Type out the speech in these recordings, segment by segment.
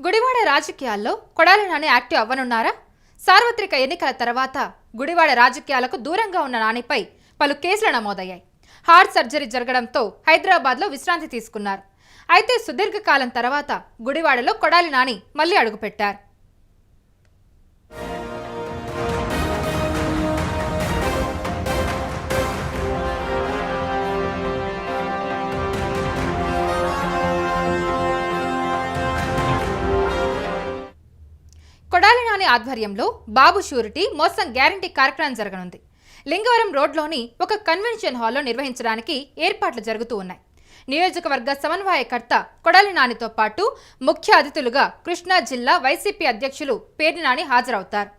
గుడివాడ రాజకీయాల్లో కొడాలి నాని యాక్టివ్ అవ్వనున్నారా? సార్వత్రిక ఎన్నికల తర్వాత గుడివాడ రాజకీయాలకు దూరంగా ఉన్న నానిపై పలు కేసులు నమోదయ్యాయి. హార్ట్ సర్జరీ జరగడంతో హైదరాబాద్లో విశ్రాంతి తీసుకున్నారు. అయితే సుదీర్ఘకాలం తర్వాత గుడివాడలో కొడాలి నాని మళ్ళీ అడుగుపెట్టారు. కొడాలి ఆధ్వర్యంలో బాబు షూరిటీ మోసం గ్యారంటీ కార్యక్రమం జరగనుంది. లింగవరం రోడ్లోని ఒక కన్వెన్షన్ హాల్లో నిర్వహించడానికి ఏర్పాట్లు జరుగుతూ ఉన్నాయి. నియోజకవర్గ సమన్వయకర్త కొడాలి నానితో పాటు ముఖ్య అతిథులుగా కృష్ణా జిల్లా వైసీపీ అధ్యక్షులు పేర్ని నాని హాజరవుతారు.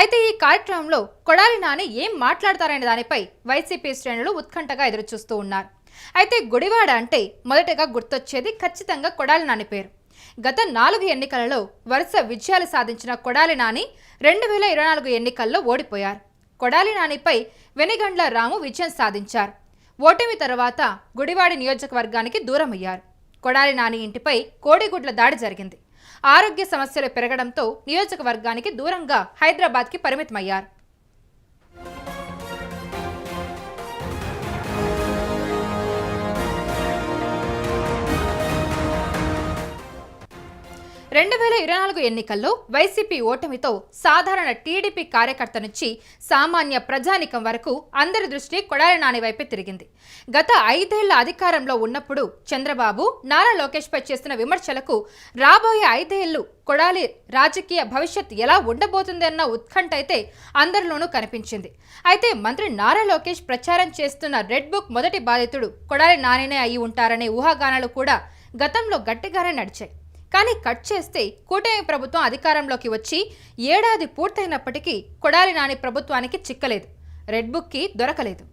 అయితే ఈ కార్యక్రమంలో కొడాలి నాని ఏం మాట్లాడతారనే దానిపై వైసీపీ శ్రేణులు ఉత్కంఠగా ఎదురుచూస్తూ ఉన్నారు. అయితే గుడివాడ అంటే మొదటగా గుర్తొచ్చేది ఖచ్చితంగా కొడాలి నాని పేరు. గత నాలుగు ఎన్నికలలో వరుస విజయాలు సాధించిన కొడాలి నాని రెండు వేల ఇరవై నాలుగు ఎన్నికల్లో ఓడిపోయారు. కొడాలి నానిపై వెనిగండ్ల రాము విజయం సాధించారు. ఓటమి తర్వాత గుడివాడి నియోజకవర్గానికి దూరమయ్యారు. కొడాలి నాని ఇంటిపై కోడిగుడ్ల దాడి జరిగింది. ఆరోగ్య సమస్యలు పెరగడంతో నియోజకవర్గానికి దూరంగా హైదరాబాద్కి పరిమితమయ్యారు. రెండు వేల ఇరవై నాలుగు ఎన్నికల్లో వైసీపీ ఓటమితో సాధారణ టీడీపీ కార్యకర్త నుంచి సామాన్య ప్రజానికం వరకు అందరి దృష్టి కొడాలి నాని వైపే తిరిగింది. గత ఐదేళ్ళ అధికారంలో ఉన్నప్పుడు చంద్రబాబు నారా లోకేష్పై చేస్తున్న విమర్శలకు రాబోయే ఐదేళ్ళు కొడాలి రాజకీయ భవిష్యత్ ఎలా ఉండబోతుంది అన్న ఉత్కంఠ అయితే అందరిలోనూ కనిపించింది. అయితే మంత్రి నారా లోకేష్ ప్రచారం చేస్తున్న రెడ్ బుక్ మొదటి బాధితుడు కొడాలి నానినే అయి ఉంటారనే ఊహాగానాలు కూడా గతంలో గట్టిగానే నడిచాయి. కానీ కట్ చేస్తే కూటమి ప్రభుత్వం అధికారంలోకి వచ్చి ఏడాది పూర్తయినప్పటికీ కొడాలి నాని ప్రభుత్వానికి చిక్కలేదు. రెడ్ బుక్కి దొరకలేదు.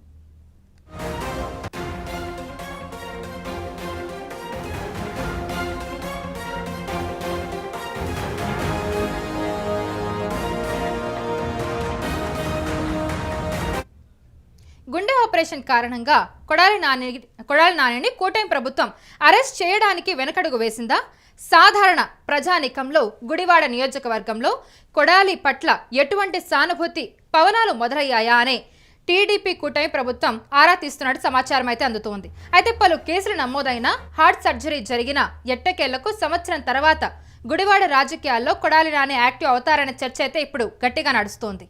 గుండె ఆపరేషన్ కారణంగా కొడాలి నాని కొడాలి నానిని కూటమి ప్రభుత్వం అరెస్ట్ చేయడానికి వెనకడుగు వేసిందా? సాధారణ ప్రజానికంలో గుడివాడ నియోజకవర్గంలో కొడాలి పట్ల ఎటువంటి సానుభూతి పవనాలు మొదలయ్యాయా అనే టీడీపీ కూటమి ప్రభుత్వం ఆరా తీస్తున్నట్టు సమాచారం అయితే అందుతోంది. అయితే పలు కేసులు నమోదైన హార్ట్ సర్జరీ జరిగిన ఎట్టకేళ్ళకు సంవత్సరం తర్వాత గుడివాడ రాజకీయాల్లో కొడాలి నాని యాక్టివ్ అవుతారనే చర్చ అయితే ఇప్పుడు గట్టిగా నడుస్తోంది.